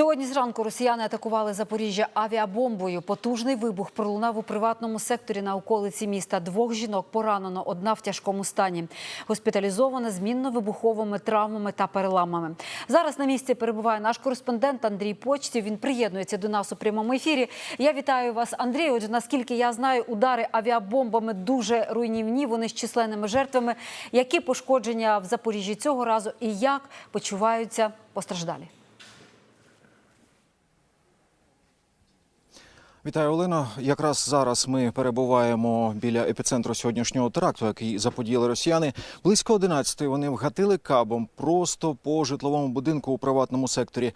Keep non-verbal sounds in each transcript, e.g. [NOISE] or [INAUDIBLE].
Сьогодні зранку росіяни атакували Запоріжжя авіабомбою. Потужний вибух пролунав у приватному секторі на околиці міста. Двох жінок поранено, одна в тяжкому стані. Госпіталізована з мінно-вибуховими травмами та переламами. Зараз на місці перебуває наш кореспондент Андрій Почтів. Він приєднується до нас у прямому ефірі. Я вітаю вас, Андрій. Отже, наскільки я знаю, удари авіабомбами дуже руйнівні. Вони з численними жертвами. Які пошкодження в Запоріжжі цього разу і як почуваються постраждалі? Вітаю, Олено. Якраз зараз ми перебуваємо біля епіцентру сьогоднішнього теракту, який заподіяли росіяни. Близько 11-ї вони вгатили кабом просто по житловому будинку у приватному секторі.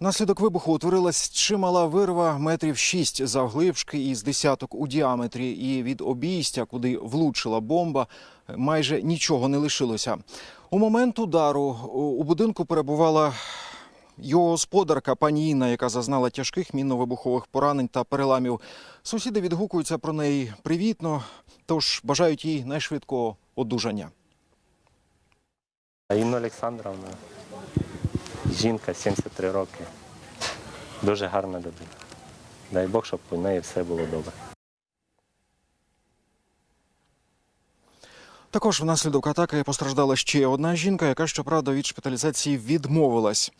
Внаслідок вибуху утворилась чимала вирва метрів 6 завглибшки і з десяток у діаметрі. І від обійстя, куди влучила бомба, майже нічого не лишилося. У момент удару у будинку перебувала його господарка пані Інна, яка зазнала тяжких мінно-вибухових поранень та переламів. Сусіди відгукуються про неї привітно, тож бажають їй найшвидкого одужання. Інна Олександровна, жінка 73 роки. Дуже гарна людина. Дай Бог, щоб у неї все було добре. Також внаслідок атаки постраждала ще одна жінка, яка щоправда від шпиталізації відмовилась.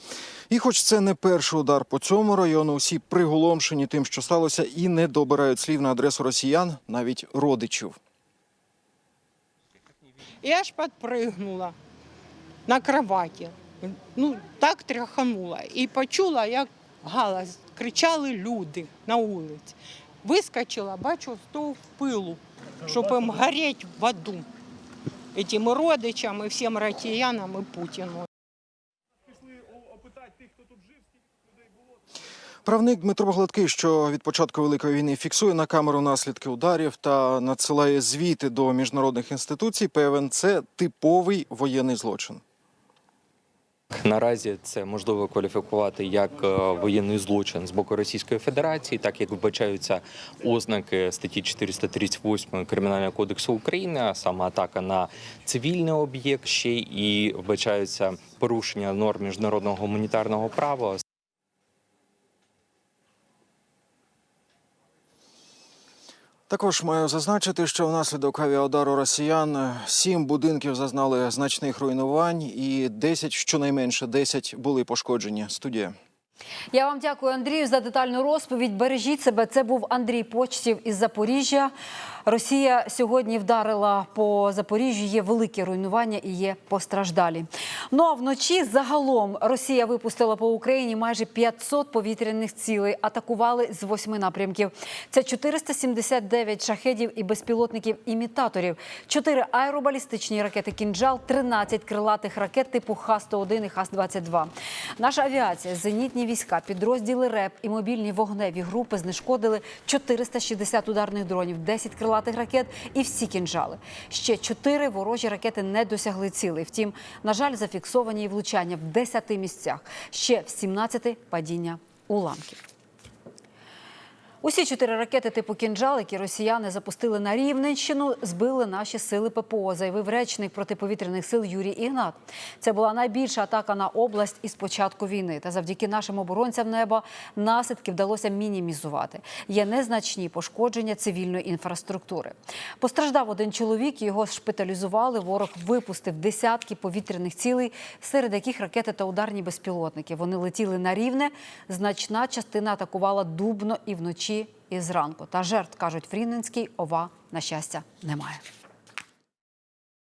І, хоч це не перший удар по цьому району, усі приголомшені тим, що сталося, і не добирають слів на адресу росіян, навіть родичів. Я аж подпригнула на кроваті. Ну, так тряханула. І почула, як галас, кричали люди на вулиці. Вискочила, бачу, стовп пилу, щоб їм гореть в аду. Этим родичам, і всім росіянам, і Путіну. Правник Дмитро Гладкий, що від початку великої війни фіксує на камеру наслідки ударів та надсилає звіти до міжнародних інституцій, певен це типовий воєнний злочин. Наразі це можливо кваліфікувати як е, воєнний злочин з боку Російської Федерації, так як вбачаються ознаки статті 438 Кримінального кодексу України, а саме атака на цивільний об'єкт, ще і вбачаються порушення норм міжнародного гуманітарного права. Також маю зазначити, що внаслідок авіаудару росіян е, сім будинків зазнали значних руйнувань, і 10, щонайменше 10 були пошкоджені. Студія. Я вам дякую, Андрію, за детальну розповідь. Бережіть себе. Це був Андрій Почтів із Запоріжжя. Росія сьогодні вдарила по Запоріжжю. Є велике руйнування і є постраждалі. Ну а вночі загалом Росія випустила по Україні майже 500 повітряних цілей. Атакували з восьми напрямків. Це 479 шахедів і безпілотників імітаторів, 4 аеробалістичні ракети «Кінжал», 13 крилатих ракет типу Х-101 і Х-22. Наша авіація, зенітні війська, підрозділи РЕП і мобільні вогневі групи знешкодили 460 ударних дронів, 10 крилатих ракет і всі кінжали. Ще чотири ворожі ракети не досягли цілей. Втім, на жаль, зафіксовані і влучання в 10 місцях. Ще в 17 падіння уламків. Усі чотири ракети типу «Кінжал», які росіяни запустили на Рівненщину, збили наші сили ППО, заявив речник протиповітряних сил Юрій Ігнат. Це була найбільша атака на область із початку війни. Та завдяки нашим оборонцям неба наслідки вдалося мінімізувати. Є незначні пошкодження цивільної інфраструктури. Постраждав один чоловік, його шпиталізували. Ворог випустив десятки повітряних цілей, серед яких ракети та ударні безпілотники. Вони летіли на рівне. Значна частина атакувала дубно і вночі, і зранку. Та жертв кажуть в Рівненській ова на щастя немає.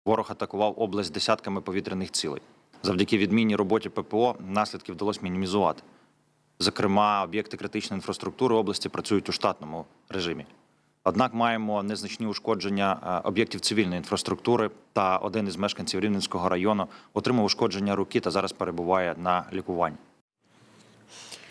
Ворог атакував область десятками повітряних цілей. Завдяки відмінній роботі ППО наслідки вдалося мінімізувати. Зокрема, об'єкти критичної інфраструктури області працюють у штатному режимі. Однак маємо незначні ушкодження е, об'єктів цивільної інфраструктури. Та один із мешканців Рівненського району отримав ушкодження руки та зараз перебуває на лікуванні.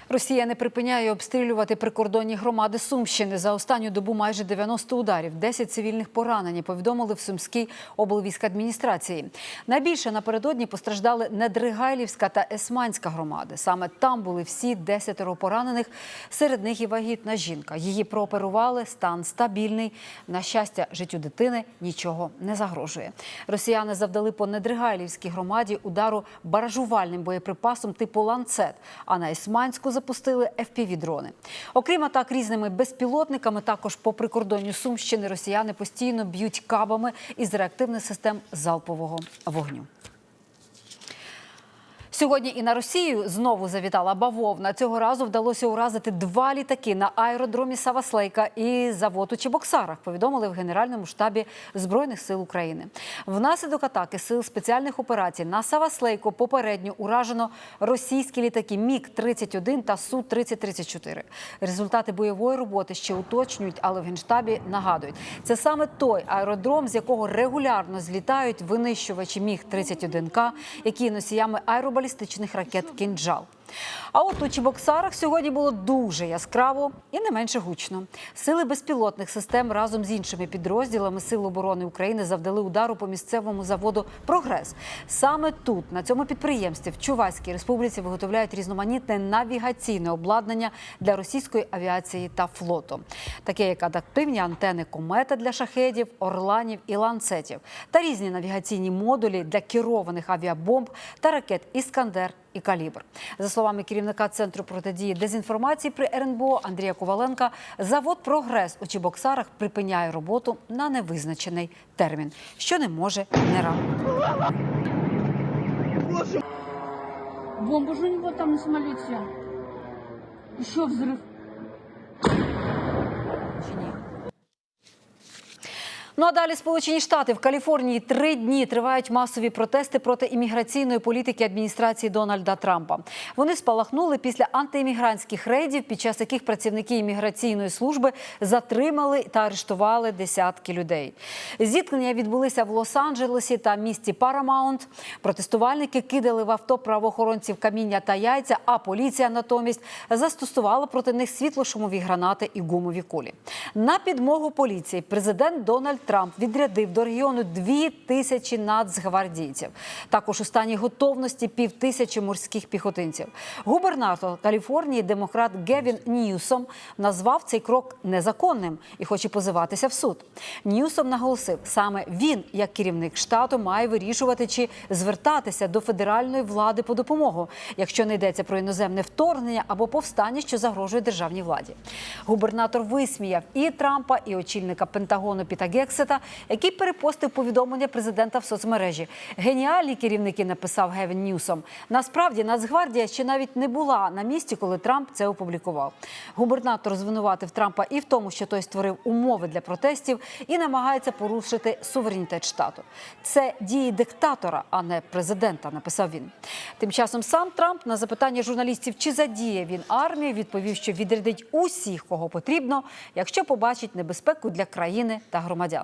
Росія не припиняє обстрілювати прикордонні громади Сумщини. За останню добу майже 90 ударів, 10 цивільних поранені, повідомили в Сумській облвійськадміністрації. Найбільше напередодні постраждали Недригайлівська та Есманська громади. Саме там були всі десятеро поранених. Серед них і вагітна жінка. Її прооперували, стан стабільний. На щастя, життю дитини нічого не загрожує. Росіяни завдали по Недригайлівській громаді удару баражувальним боєприпасом типу ланцет. А на Есманську запустили FPV-дрони. Окрім атак різними безпілотниками, також по прикордонню Сумщини росіяни постійно б'ють кабами із реактивних систем залпового вогню. Сьогодні і на Росію знову завітала бавовна. Цього разу вдалося уразити два літаки на аеродромі Саваслейка і завод у Чебоксарах. Повідомили в Генеральному штабі Збройних сил України. Внаслідок атаки сил спеціальних операцій на Саваслейку попередньо уражено російські літаки Міг 31 та Су 3034 Результати бойової роботи ще уточнюють, але в генштабі нагадують, це саме той аеродром, з якого регулярно злітають винищувачі Міг 31 К, які носіями аеробалістичних ракет Кінджал. А от у Чебоксарах сьогодні було дуже яскраво і не менше гучно. Сили безпілотних систем разом з іншими підрозділами Сил оборони України завдали удару по місцевому заводу Прогрес. Саме тут, на цьому підприємстві, в Чувашській республіці, виготовляють різноманітне навігаційне обладнання для російської авіації та флоту, таке як адаптивні антени комета для шахедів, орланів і ланцетів, та різні навігаційні модулі для керованих авіабомб та ракет Іскандер і калібр. За словами керівника центру протидії дезінформації при РНБО Андрія Коваленка, завод Прогрес у Чебоксарах припиняє роботу на невизначений термін, що не може не радувати. Бомбу ж у нього там на самоліті. Що взрыв. Чи ні? Ну а далі Сполучені Штати в Каліфорнії три дні тривають масові протести проти імміграційної політики адміністрації Дональда Трампа. Вони спалахнули після антиіммігрантських рейдів, під час яких працівники імміграційної служби затримали та арештували десятки людей. Зіткнення відбулися в Лос-Анджелесі та місті Парамаунт. Протестувальники кидали в авто правоохоронців каміння та яйця, а поліція натомість застосувала проти них світлошумові гранати і гумові кулі. На підмогу поліції президент Дональд Трамп відрядив до регіону дві тисячі нацгвардійців. Також у стані готовності півтисячі морських піхотинців. Губернатор Каліфорнії, демократ Гевін Ньюсом, назвав цей крок незаконним і хоче позиватися в суд. Ньюсом наголосив, саме він, як керівник штату, має вирішувати, чи звертатися до федеральної влади по допомогу, якщо не йдеться про іноземне вторгнення або повстання, що загрожує державній владі. Губернатор висміяв і Трампа, і очільника Пентагону Піта Гексета, який перепостив повідомлення президента в соцмережі. Геніальні керівники написав Гевін Ньюсом. Насправді Нацгвардія ще навіть не була на місці, коли Трамп це опублікував. Губернатор звинуватив Трампа і в тому, що той створив умови для протестів і намагається порушити суверенітет штату. Це дії диктатора, а не президента, написав він. Тим часом сам Трамп на запитання журналістів, чи задіє він армію, відповів, що відрядить усіх, кого потрібно, якщо побачить небезпеку для країни та громадян.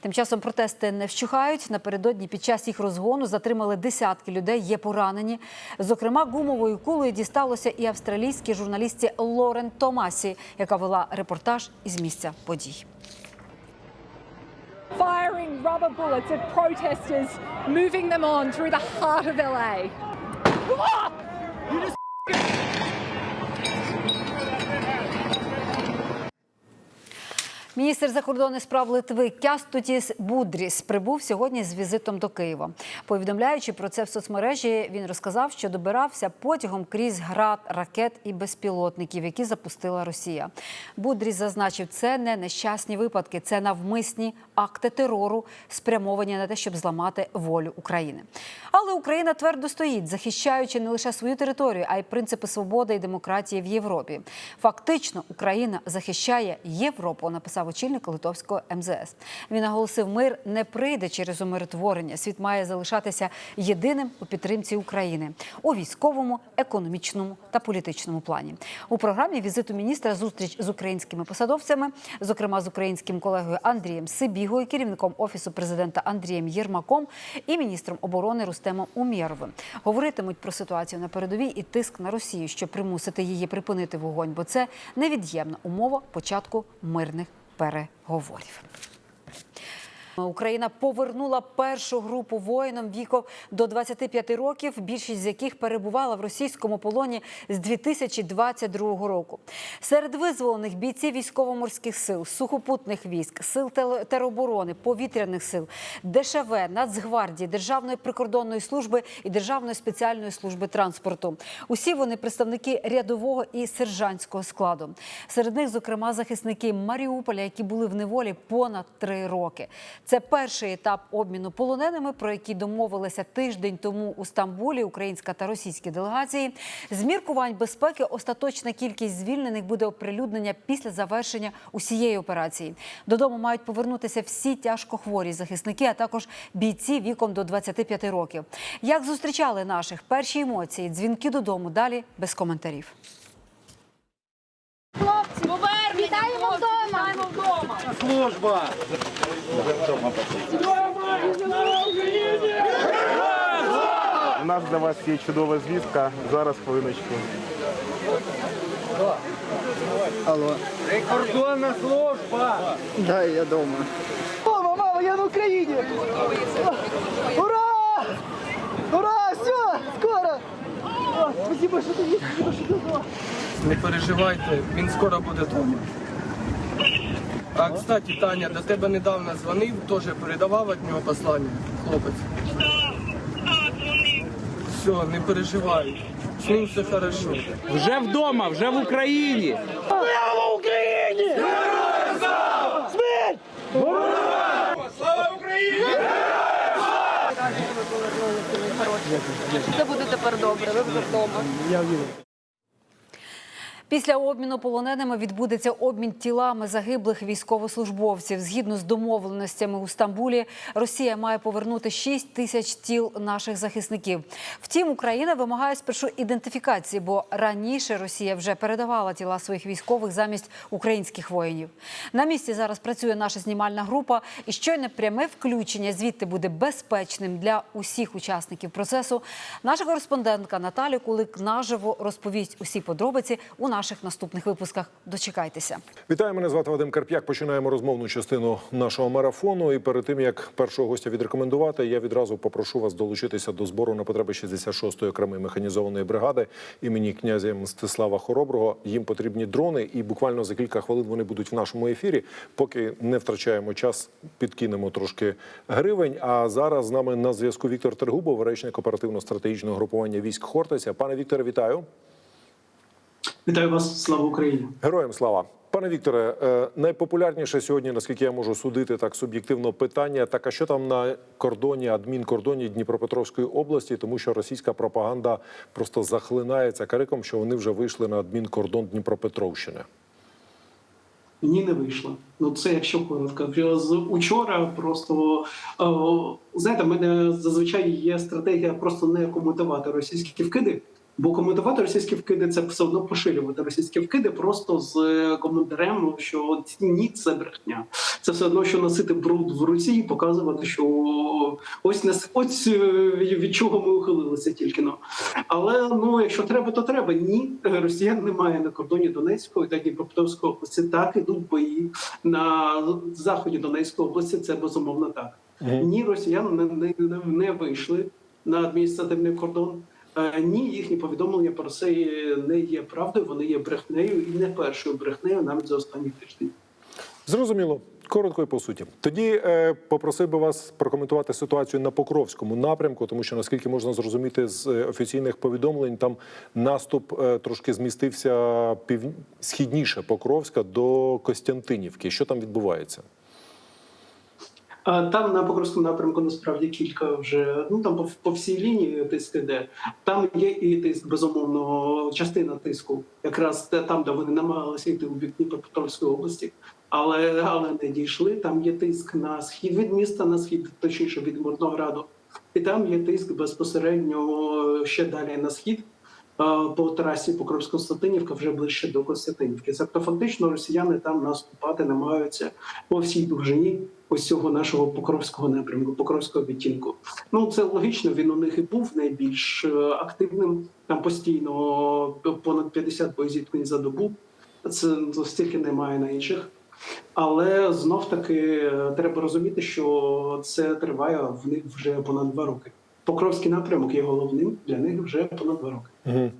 Тим часом протести не вщухають. Напередодні під час їх розгону затримали десятки людей, є поранені. Зокрема, гумовою кулею дісталося і австралійській журналістці Лорен Томасі, яка вела репортаж із місця подій. firing rubber bullets at protesters, moving them on through the heart of LA. [LAUGHS] Міністр закордонних справ Литви Кястутіс Будріс прибув сьогодні з візитом до Києва. Повідомляючи про це в соцмережі, він розказав, що добирався потягом крізь град, ракет і безпілотників, які запустила Росія. Будріс зазначив, це не нещасні випадки, це навмисні акти терору, спрямовані на те, щоб зламати волю України. Але Україна твердо стоїть, захищаючи не лише свою територію, а й принципи свободи і демократії в Європі. Фактично, Україна захищає Європу, написав очільник литовського МЗС. Він наголосив, мир не прийде через умиротворення. Світ має залишатися єдиним у підтримці України у військовому, економічному та політичному плані. У програмі візиту міністра зустріч з українськими посадовцями, зокрема з українським колегою Андрієм Сибігою, керівником офісу президента Андрієм Єрмаком і міністром оборони Рустемом Умєровим. Говоритимуть про ситуацію на передовій і тиск на Росію, щоб примусити її припинити вогонь, бо це невід'ємна умова початку мирних переговорів. Україна повернула першу групу воїнам віком до 25 років, більшість з яких перебувала в російському полоні з 2022 року. Серед визволених бійці військово-морських сил, сухопутних військ, сил тероборони, повітряних сил, ДШВ, Нацгвардії, Державної прикордонної служби і Державної спеціальної служби транспорту. Усі вони представники рядового і сержантського складу. Серед них, зокрема, захисники Маріуполя, які були в неволі понад три роки. Це перший етап обміну полоненими, про який домовилися тиждень тому у Стамбулі українська та російські делегації. З міркувань безпеки остаточна кількість звільнених буде оприлюднення після завершення усієї операції. Додому мають повернутися всі тяжкохворі захисники, а також бійці віком до 25 років. Як зустрічали наших перші емоції, дзвінки додому далі без коментарів. Хлопці, Вітаємо вдома! У нас для вас є чудова звістка. Зараз хвилиночку. Алло. Прикордонна служба! Да, я дома. Мама, мама, я на Україні! Ура! Ура! Все! Скоро! Спасибо, що ти є, спасибо, що ти. Не переживайте, він скоро буде вдома. А кстати, Таня, до тебе недавно дзвонив, теж передавав від нього послання, хлопець. Все, не переживай. З ним все хорошо. Вже вдома, вже в Україні. Слава Україні! Слава! Слава Україні! Це буде тепер добре, ви вже вдома. Після обміну полоненими відбудеться обмін тілами загиблих військовослужбовців. Згідно з домовленостями у Стамбулі, Росія має повернути 6 тисяч тіл наших захисників. Втім, Україна вимагає спершу ідентифікації, бо раніше Росія вже передавала тіла своїх військових замість українських воїнів. На місці зараз працює наша знімальна група, і щойно пряме включення звідти буде безпечним для усіх учасників процесу. Наша кореспондентка Наталя Кулик наживо розповість усі подробиці у наших наступних випусках. Дочекайтеся. Вітаю, мене звати Вадим Карп'як. Починаємо розмовну частину нашого марафону. І перед тим як першого гостя відрекомендувати, я відразу попрошу вас долучитися до збору на потреби 66-ї окремої механізованої бригади імені князя Мстислава Хороброго. Їм потрібні дрони, і буквально за кілька хвилин вони будуть в нашому ефірі. Поки не втрачаємо час, підкинемо трошки гривень. А зараз з нами на зв'язку Віктор Тергубов, речник оперативно-стратегічного групування військ Хортиця. Пане Вікторе, вітаю. Вітаю вас, слава Україні! Героям слава. Пане Вікторе, е, найпопулярніше сьогодні, наскільки я можу судити, так суб'єктивно питання. Так, а що там на кордоні, адмінкордоні Дніпропетровської області, тому що російська пропаганда просто захлинається криком, що вони вже вийшли на адмінкордон Дніпропетровщини. Ні, не вийшло. Ну це якщо коротко. З учора просто о, знаєте, в мене зазвичай є стратегія просто не коментувати російські вкиди. Бо коментувати російські вкиди це все одно поширювати російські вкиди просто з е, коментарем, що ні, це брехня. Це все одно, що носити бруд в руці і показувати, що ось не ось е, від чого ми ухилилися тільки но. Але ну, якщо треба, то треба. Ні, росіян немає на кордоні Донецької та Дніпропетровської області. Так ідуть бої на заході Донецької області. Це безумовно так. Ні, росіяни не, не, не вийшли на адміністративний кордон. Е, Ні, їхні повідомлення про це не є правдою, вони є брехнею і не першою брехнею навіть за останні тижні. Зрозуміло. Коротко і по суті. Тоді е, попросив би вас прокоментувати ситуацію на Покровському напрямку, тому що наскільки можна зрозуміти з е, офіційних повідомлень, там наступ е, трошки змістився пів... східніше Покровська до Костянтинівки. Що там відбувається? Там на Покровському напрямку насправді кілька вже ну там по, всій лінії тиск іде. Там є і тиск, безумовно, частина тиску, якраз там, де вони намагалися йти у бік Дніпропетровської області, але але не дійшли. Там є тиск на схід від міста, на схід, точніше від Мирнограду, і там є тиск безпосередньо ще далі на схід. По трасі Покровсько-Константинівка вже ближче до Константинівки. Тобто фактично росіяни там наступати намагаються по всій довжині ось цього нашого покровського напрямку, покровського відтінку. Ну це логічно. Він у них і був найбільш е, активним. Там постійно понад 50 боєзіткнень за добу. Це стільки немає на інших Але знов таки е, треба розуміти, що це триває в них вже понад два роки. Покровський напрямок є головним для них вже понад два роки. Угу.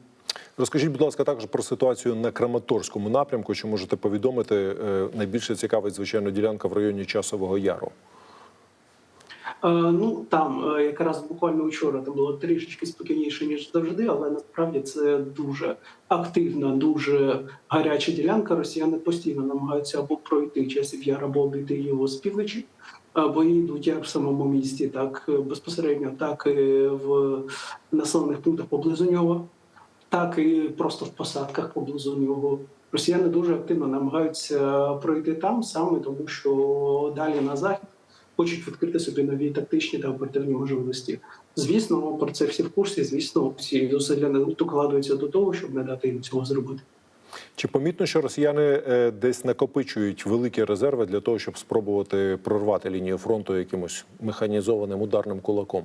Розкажіть, будь ласка, також про ситуацію на Краматорському напрямку. Чи можете повідомити? Е, Найбільше цікавить, звичайно, ділянка в районі Часового Яру. Е, Ну там е, якраз буквально вчора це було трішечки спокійніше ніж завжди, але насправді це дуже активна, дуже гаряча ділянка. Росіяни постійно намагаються або пройти часів яр, або обійти його з півночі. Бої йдуть як в самому місті, так е, безпосередньо, так і в населених пунктах поблизу нього, так і просто в посадках поблизу нього. Росіяни дуже активно намагаються пройти там саме тому, що далі на захід хочуть відкрити собі нові тактичні та оперативні можливості. Звісно, про це всі в курсі. Звісно, всі зусилля не докладуються до того, щоб не дати їм цього зробити. Чи помітно, що росіяни е, десь накопичують великі резерви для того, щоб спробувати прорвати лінію фронту якимось механізованим ударним кулаком?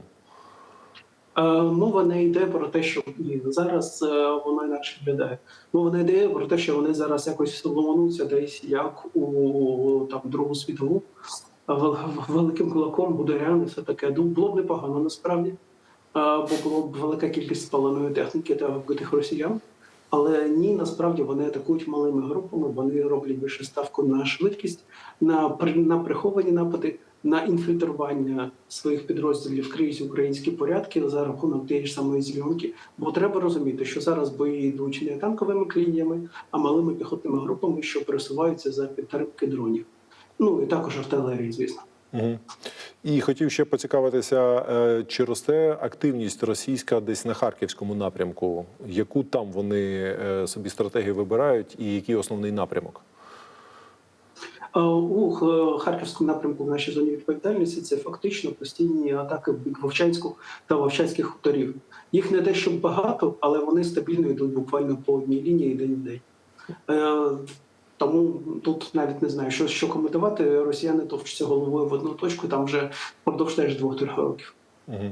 Е, Мова не йде про те, що зараз е, воно інакше виглядає. Мова не йде про те, що вони зараз якось ломануться десь як у там Другу світову. Великим кулаком буде все таке. Ну, було б непогано насправді, бо було б велика кількість спаленої техніки та вбитих росіян. Але ні, насправді вони атакують малими групами. Вони роблять більше ставку на швидкість, на на приховані напади, на інфільтрування своїх підрозділів крізь українські порядки за рахунок тієї ж самої зеленки. Бо треба розуміти, що зараз бої йдуть не танковими клініями, а малими піхотними групами, що пересуваються за підтримки дронів. Ну і також артилерії, звісно. Угу. І хотів ще поцікавитися, е, чи росте активність російська десь на харківському напрямку? Яку там вони е, собі стратегію вибирають, і який основний напрямок? Е, У Харківському напрямку в нашій зоні відповідальності це фактично постійні атаки бік Вовчанську та Вовчанських хуторів. Їх не те, щоб багато, але вони стабільно йдуть буквально по одній лінії день в день. Тому тут навіть не знаю, що, що коментувати. Росіяни товчуться головою в одну точку там вже впродовж теж двох-трьох років. Угу.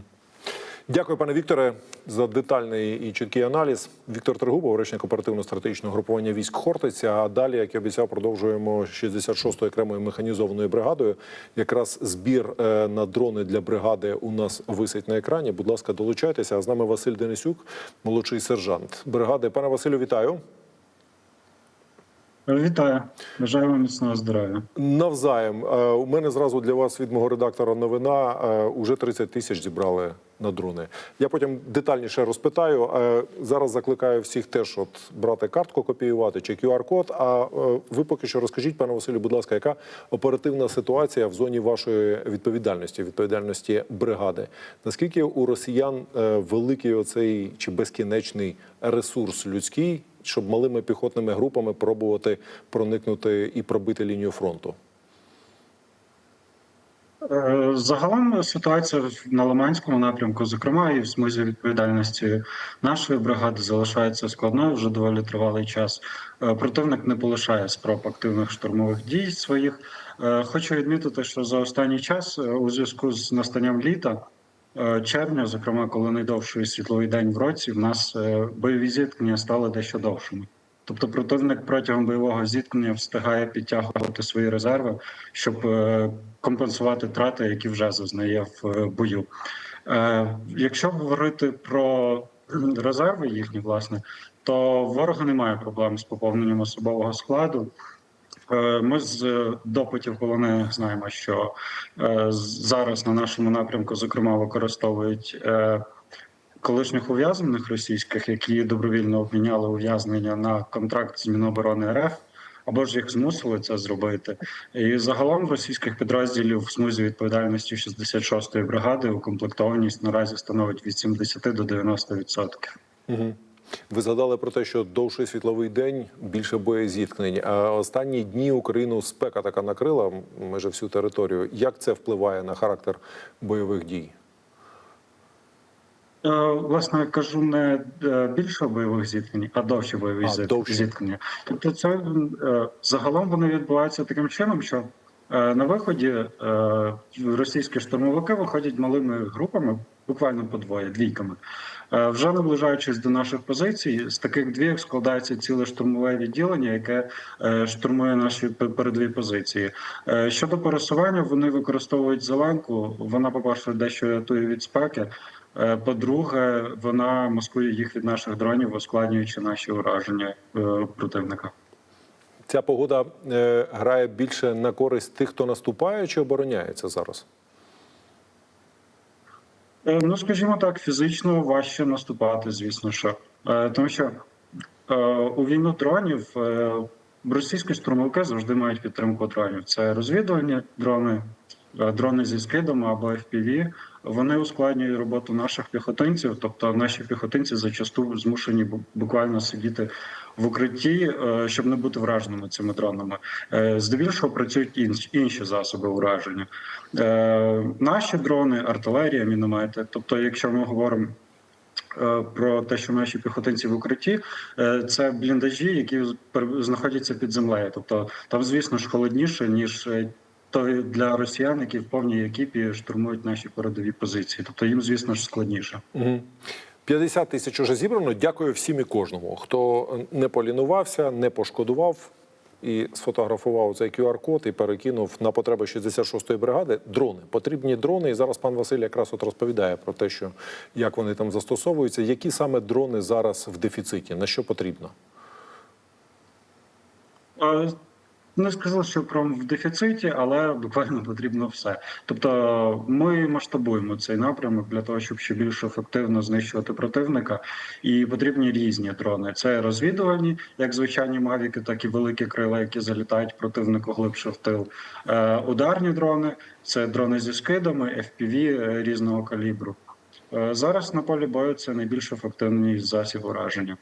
Дякую, пане Вікторе, за детальний і чіткий аналіз. Віктор Трегубов, речник оперативно-стратегічного групування військ Хортиця. А далі, як і обіцяв, продовжуємо 66-ю окремою механізованою бригадою. Якраз збір е, на дрони для бригади у нас висить на екрані. Будь ласка, долучайтеся. А з нами Василь Денисюк, молодший сержант бригади. Пане Василю, вітаю. Вітаю, бажаю вам міцного здоров'я. Навзаєм. Е, У мене зразу для вас від мого редактора новина. Е, Уже 30 тисяч зібрали на дрони. Я потім детальніше розпитаю. Е, Зараз закликаю всіх теж от брати картку, копіювати чи QR-код. А ви поки що розкажіть, пане Василю, будь ласка, яка оперативна ситуація в зоні вашої відповідальності, відповідальності бригади? Наскільки у росіян великий оцей чи безкінечний ресурс людський, щоб малими піхотними групами пробувати проникнути і пробити лінію фронту? Е, Загалом ситуація на Лиманському напрямку, зокрема і в смузі відповідальності нашої бригади, залишається складною вже доволі тривалий час. Е, Противник не полишає спроб активних штурмових дій своїх. Е, Хочу відмітити, що за останній час у зв'язку з настанням літа. Е, Червня, зокрема, коли найдовший світловий день в році, в нас е, бойові зіткнення стали дещо довшими. Тобто противник протягом бойового зіткнення встигає підтягувати свої резерви, щоб е, компенсувати втрати, які вже зазнає в бою. Якщо говорити про резерви їхні, власне, то ворога немає проблем з поповненням особового складу. Е, Ми з допитів полонених знаємо, що е, зараз на нашому напрямку, зокрема, використовують е, колишніх ув'язнених російських, які добровільно обміняли ув'язнення на контракт з Міноборони РФ, або ж їх змусили це зробити. І загалом російських підрозділів в смузі відповідальності 66-ї бригади укомплектованість наразі становить від 70 до 90%. Угу. Ви згадали про те, що довший світловий день більше боєзіткнень. А останні дні Україну спека така накрила майже всю територію. Як це впливає на характер бойових дій? Е, Власне, кажу не е, більше бойових зіткнень, а довші бойові А, довші. зіткнення. Тобто, це е, загалом вони відбуваються таким чином, що на виході російські штурмовики виходять малими групами, буквально по двоє, двійками. Е, Вже наближаючись до наших позицій, з таких двійок складається ціле штурмове відділення, яке е, штурмує наші пе- передові позиції. Е, Щодо пересування, вони використовують зеленку. Вона, по-перше, дещо рятує від спеки. По-друге, вона маскує їх від наших дронів, ускладнюючи наші ураження противника. Ця погода грає більше на користь тих, хто наступає чи обороняється зараз. Е, Ну, скажімо так, фізично важче наступати, звісно, що Е, тому що е, у війну дронів російські штурмовики завжди мають підтримку дронів. Це розвідувальні дрони, дрони зі скидами або FPV. Вони ускладнюють роботу наших піхотинців. Тобто наші піхотинці зачасту змушені буквально сидіти в укритті, е, щоб не бути враженими цими дронами. Е, Здебільшого працюють інші засоби ураження. Е, Наші дрони, артилерія, міномети. Тобто, якщо ми говоримо е, про те, що наші піхотинці в укритті, е, це бліндажі, які знаходяться під землею. Тобто там, звісно ж, холодніше ніж е, то для росіян, які в повній екіпі штурмують наші передові позиції. Тобто їм, звісно ж, складніше. Угу. 50 тисяч уже зібрано. Дякую всім і кожному, хто не полінувався, не пошкодував і сфотографував цей QR-код і перекинув на потреби 66-ї бригади дрони. Потрібні дрони. І зараз пан Василь якраз от розповідає про те, що як вони там застосовуються. Які саме дрони зараз в дефіциті? На що потрібно? Не сказав, що прям в дефіциті, але буквально потрібно все. Тобто, ми масштабуємо цей напрямок для того, щоб ще більш ефективно знищувати противника. І потрібні різні дрони. Це розвідувальні, як звичайні мавіки, так і великі крила, які залітають противнику глибше в тил. Е, Ударні дрони це дрони зі скидами, FPV е, різного калібру. Е, Зараз на полі бою це найбільш ефективний засіб ураження.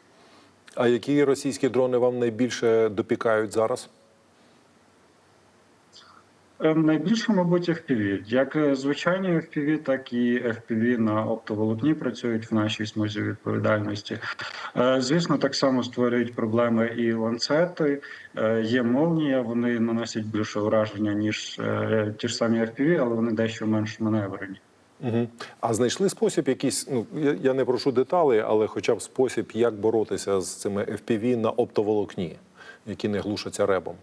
А які російські дрони вам найбільше допікають зараз? Е, Найбільше, мабуть, FPV. Як е, звичайні FPV, так і FPV на оптоволокні працюють в нашій смузі відповідальності. Е, Звісно, так само створюють проблеми і ланцети. Є молнія, вони наносять більше ураження, ніж ті ж самі FPV, але вони дещо менш маневрені. Угу. А знайшли спосіб якийсь, ну я не прошу деталей, але хоча б спосіб, як боротися з цими FPV на оптоволокні, які не глушаться ребом.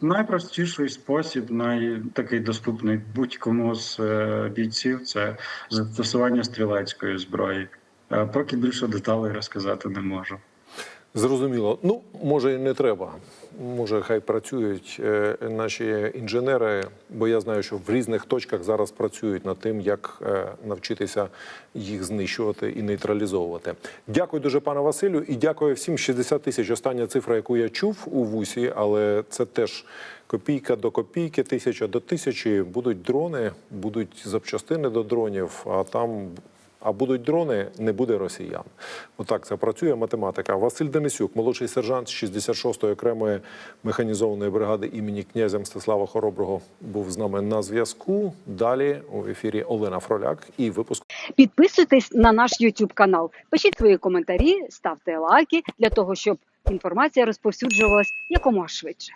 Найпростіший спосіб, най такий доступний будь-кому з е, бійців, це застосування стрілецької зброї. Е, Поки більше деталей розказати не можу. Зрозуміло. Ну, може, і не треба. Може, хай працюють е, наші інженери, бо я знаю, що в різних точках зараз працюють над тим, як е, навчитися їх знищувати і нейтралізовувати. Дякую дуже, пане Василю, і дякую всім. 60 тисяч остання цифра, яку я чув у вусі, але це теж копійка до копійки, тисяча до тисячі. Будуть дрони, будуть запчастини до дронів, а там а будуть дрони, не буде росіян. Отак це працює математика. Василь Денисюк, молодший сержант 66-ї окремої механізованої бригади імені князя Мстислава Хороброго, був з нами на зв'язку. Далі у ефірі Олена Фроляк і випуск. Підписуйтесь на наш YouTube канал, пишіть свої коментарі, ставте лайки для того, щоб інформація розповсюджувалась якомога швидше.